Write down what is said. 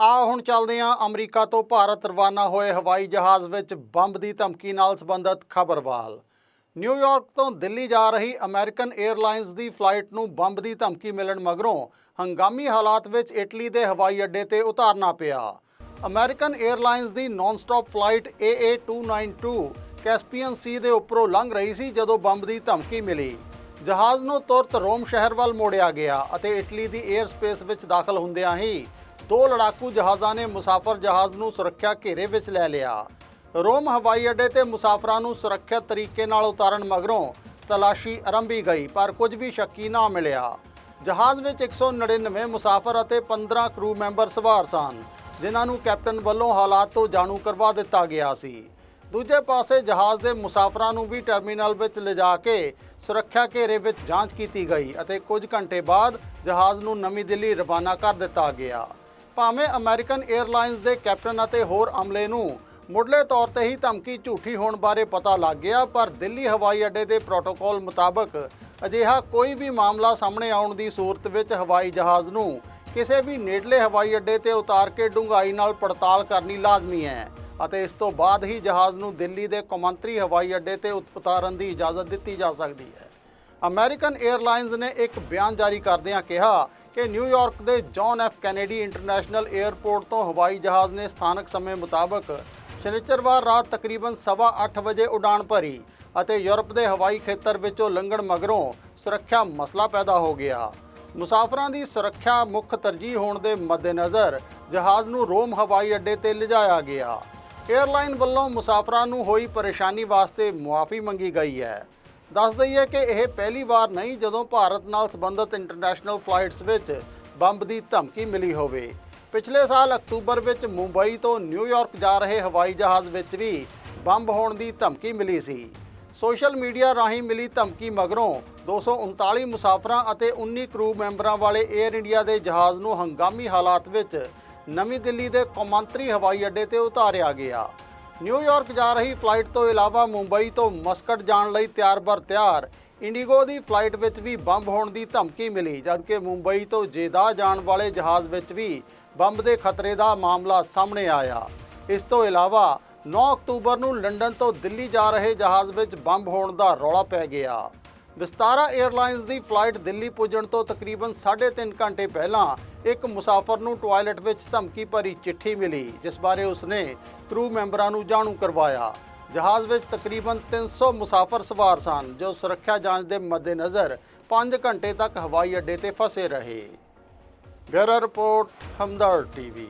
ਆ ਹੁਣ ਚੱਲਦੇ ਹਾਂ ਅਮਰੀਕਾ ਤੋਂ ਭਾਰਤ ਰਵਾਨਾ ਹੋਏ ਹਵਾਈ ਜਹਾਜ਼ ਵਿੱਚ ਬੰਬ ਦੀ ਧਮਕੀ ਨਾਲ ਸੰਬੰਧਿਤ ਖਬਰਵਾਲ ਨਿਊਯਾਰਕ ਤੋਂ ਦਿੱਲੀ ਜਾ ਰਹੀ ਅਮਰੀਕਨ 에ਅਰਲਾਈਨਸ ਦੀ ਫਲਾਈਟ ਨੂੰ ਬੰਬ ਦੀ ਧਮਕੀ ਮਿਲਣ ਮਗਰੋਂ ਹੰਗਾਮੀ ਹਾਲਾਤ ਵਿੱਚ ਇਟਲੀ ਦੇ ਹਵਾਈ ਅੱਡੇ ਤੇ ਉਤਾਰਨਾ ਪਿਆ। ਅਮਰੀਕਨ 에ਅਰਲਾਈਨਸ ਦੀ nonstop flight AA292 Caspian Sea ਦੇ ਉੱਪਰੋਂ ਲੰਘ ਰਹੀ ਸੀ ਜਦੋਂ ਬੰਬ ਦੀ ਧਮਕੀ ਮਿਲੀ। ਜਹਾਜ਼ ਨੂੰ ਤੁਰਤ ਰੋਮ ਸ਼ਹਿਰ ਵੱਲ ਮੋੜਿਆ ਗਿਆ ਅਤੇ ਇਟਲੀ ਦੀ 에ਅਰ ਸਪੇਸ ਵਿੱਚ ਦਾਖਲ ਹੁੰਦਿਆਂ ਹੀ ਦੋ ਲੜਾਕੂ ਜਹਾਜ਼ਾਂ ਨੇ ਮੁਸਾਫਰ ਜਹਾਜ਼ ਨੂੰ ਸੁਰੱਖਿਆ ਘੇਰੇ ਵਿੱਚ ਲੈ ਲਿਆ। ਰੋਮ ਹਵਾਈ ਅੱਡੇ ਤੇ ਮੁਸਾਫਰਾਂ ਨੂੰ ਸੁਰੱਖਿਅਤ ਤਰੀਕੇ ਨਾਲ ਉਤਾਰਨ ਮਗਰੋਂ ਤਲਾਸ਼ੀ ਆਰੰਭੀ ਗਈ, ਪਰ ਕੁਝ ਵੀ ਸ਼ੱਕੀ ਨਾ ਮਿਲਿਆ। ਜਹਾਜ਼ ਵਿੱਚ 199 ਮੁਸਾਫਰ ਅਤੇ 15 ਕਰੂ ਮੈਂਬਰ ਸਵਾਰ ਸਨ, ਜਿਨ੍ਹਾਂ ਨੂੰ ਕੈਪਟਨ ਵੱਲੋਂ ਹਾਲਾਤ ਤੋਂ ਜਾਣੂ ਕਰਵਾ ਦਿੱਤਾ ਗਿਆ ਸੀ। ਦੂਜੇ ਪਾਸੇ ਜਹਾਜ਼ ਦੇ ਮੁਸਾਫਰਾਂ ਨੂੰ ਵੀ ਟਰਮੀਨਲ ਵਿੱਚ ਲਿਜਾ ਕੇ ਸੁਰੱਖਿਆ ਘੇਰੇ ਵਿੱਚ ਜਾਂਚ ਕੀਤੀ ਗਈ ਅਤੇ ਕੁਝ ਘੰਟੇ ਬਾਅਦ ਜਹਾਜ਼ ਨੂੰ ਨਵੀਂ ਦਿੱਲੀ ਰਵਾਨਾ ਕਰ ਦਿੱਤਾ ਗਿਆ। ਭਾਵੇਂ ਅਮਰੀਕਨ 에ਅਰਲਾਈਨਸ ਦੇ ਕੈਪਟਨ ਅਤੇ ਹੋਰ ਅਮਲੇ ਨੂੰ ਮੁੱਢਲੇ ਤੌਰ ਤੇ ਹੀ ਧਮਕੀ ਝੂਠੀ ਹੋਣ ਬਾਰੇ ਪਤਾ ਲੱਗ ਗਿਆ, ਪਰ ਦਿੱਲੀ ਹਵਾਈ ਅੱਡੇ ਦੇ ਪ੍ਰੋਟੋਕਾਲ ਮੁਤਾਬਕ ਅਜਿਹਾ ਕੋਈ ਵੀ ਮਾਮਲਾ ਸਾਹਮਣੇ ਆਉਣ ਦੀ ਸੂਰਤ ਵਿੱਚ ਹਵਾਈ ਜਹਾਜ਼ ਨੂੰ ਕਿਸੇ ਵੀ ਨੇੜਲੇ ਹਵਾਈ ਅੱਡੇ ਤੇ ਉਤਾਰ ਕੇ ਡੂੰਘਾਈ ਨਾਲ ਪੜਤਾਲ ਕਰਨੀ ਲਾਜ਼ਮੀ ਹੈ। ਅਤੇ ਇਸ ਤੋਂ ਬਾਅਦ ਹੀ ਜਹਾਜ਼ ਨੂੰ ਦਿੱਲੀ ਦੇ ਕੌਮਾਂਤਰੀ ਹਵਾਈ ਅੱਡੇ ਤੇ ਉਤ- ਉਤਾਰਨ ਦੀ ਇਜਾਜ਼ਤ ਦਿੱਤੀ ਜਾ ਸਕਦੀ ਹੈ। ਅਮਰੀਕਨ 에ਅਰਲਾਈਨਸ ਨੇ ਇੱਕ ਬਿਆਨ ਜਾਰੀ ਕਰਦਿਆਂ ਕਿਹਾ ਕਿ ਨਿਊਯਾਰਕ ਦੇ John F Kennedy international airport ਤੋਂ ਹਵਾਈ ਜਹਾਜ਼ ਨੇ ਸਥਾਨਕ ਸਮੇਂ ਮੁਤਾਬਕ ਸ਼ਨੀਚਰਵਾਰ ਰਾਤ ਤਕਰੀਬਨ 8:30 ਵਜੇ ਉਡਾਣ ਭਰੀ ਅਤੇ ਯੂਰਪ ਦੇ ਹਵਾਈ ਖੇਤਰ ਵਿੱਚੋਂ ਲੰਘਣ ਮਗਰੋਂ ਸੁਰੱਖਿਆ ਮਸਲਾ ਪੈਦਾ ਹੋ ਗਿਆ। ਮੁਸਾਫਰਾਂ ਦੀ ਸੁਰੱਖਿਆ ਮੁੱਖ ਤਰਜੀਹ ਹੋਣ ਦੇ ਮੱਦੇਨਜ਼ਰ ਜਹਾਜ਼ ਨੂੰ ਰੋਮ ਹਵਾਈ ਅੱਡੇ ਤੇ ਲਿਜਾਇਆ ਗਿਆ। ਏਅਰਲਾਈਨ ਵੱਲੋਂ ਮੁਸਾਫਰਾਂ ਨੂੰ ਹੋਈ ਪਰੇਸ਼ਾਨੀ ਵਾਸਤੇ ਮੁਆਫੀ ਮੰਗੀ ਗਈ ਹੈ। ਦੱਸ ਦਈਏ ਕਿ ਇਹ ਪਹਿਲੀ ਵਾਰ ਨਹੀਂ ਜਦੋਂ ਭਾਰਤ ਨਾਲ ਸੰਬੰਧਿਤ ਇੰਟਰਨੈਸ਼ਨਲ ਫਲਾਈਟਸ ਵਿੱਚ ਬੰਬ ਦੀ ਧਮਕੀ ਮਿਲੀ ਹੋਵੇ। ਪਿਛਲੇ ਸਾਲ ਅਕਤੂਬਰ ਵਿੱਚ ਮੁੰਬਈ ਤੋਂ ਨਿਊਯਾਰਕ ਜਾ ਰਹੇ ਹਵਾਈ ਜਹਾਜ਼ ਵਿੱਚ ਵੀ ਬੰਬ ਹੋਣ ਦੀ ਧਮਕੀ ਮਿਲੀ ਸੀ। ਸੋਸ਼ਲ ਮੀਡੀਆ ਰਾਹੀਂ ਮਿਲੀ ਧਮਕੀ ਮਗਰੋਂ 239 ਮੁਸਾਫਰਾਂ ਅਤੇ 19 ਕਰੂ ਮੈਂਬਰਾਂ ਵਾਲੇ 에ਅਰ ਇੰਡੀਆ ਦੇ ਜਹਾਜ਼ ਨੂੰ ਹੰਗਾਮੀ ਹਾਲਾਤ ਵਿੱਚ ਨਵੀਂ ਦਿੱਲੀ ਦੇ ਕੌਮਾਂਤਰੀ ਹਵਾਈ ਅੱਡੇ ਤੇ ਉਤਾਰਿਆ ਗਿਆ। ਨਿਊਯਾਰਕ ਜਾ ਰਹੀ ਫਲਾਈਟ ਤੋਂ ਇਲਾਵਾ ਮੁੰਬਈ ਤੋਂ ਮਸਕਟ ਜਾਣ ਲਈ ਤਿਆਰ ਬਰ ਤਿਆਰ। ਇੰਡੀਗੋ ਦੀ ਫਲਾਈਟ ਵਿੱਚ ਵੀ ਬੰਬ ਹੋਣ ਦੀ ਧਮਕੀ ਮਿਲੀ, ਜਦਕਿ ਮੁੰਬਈ ਤੋਂ ਜੇਦਾ ਜਾਣ ਵਾਲੇ ਜਹਾਜ਼ ਵਿੱਚ ਵੀ ਬੰਬ ਦੇ ਖਤਰੇ ਦਾ ਮਾਮਲਾ ਸਾਹਮਣੇ ਆਇਆ। ਇਸ ਤੋਂ ਇਲਾਵਾ 9 ਅਕਤੂਬਰ ਨੂੰ ਲੰਡਨ ਤੋਂ ਦਿੱਲੀ ਜਾ ਰਹੇ ਜਹਾਜ਼ ਵਿੱਚ ਬੰਬ ਹੋਣ ਦਾ ਰੌਲਾ ਪੈ ਗਿਆ। ਵਿਸਤਾਰਾ 에ਅਰਲਾਈਨਸ ਦੀ ਫਲਾਈਟ ਦਿੱਲੀ ਪੁੱਜਣ ਤੋਂ ਤਕਰੀਬਨ 3.5 ਘੰਟੇ ਪਹਿਲਾਂ ਇੱਕ ਮੁਸਾਫਰ ਨੂੰ ਟਾਇਲਟ ਵਿੱਚ ਧਮਕੀ ਭਰੀ ਚਿੱਠੀ ਮਿਲੀ, ਜਿਸ ਬਾਰੇ ਉਸਨੇ ਕਰੂ ਮੈਂਬਰਾਂ ਨੂੰ ਜਾਣੂ ਕਰਵਾਇਆ। ਜਹਾਜ਼ ਵਿੱਚ ਤਕਰੀਬਨ 300 ਮੁਸਾਫਰ ਸਵਾਰ ਸਨ, ਜੋ ਸੁਰੱਖਿਆ ਜਾਂਚ ਦੇ ਮੱਦੇਨਜ਼ਰ 5 ਘੰਟੇ ਤੱਕ ਹਵਾਈ ਅੱਡੇ ਤੇ ਫਸੇ ਰਹੇ। Bureau report Hamdard TV.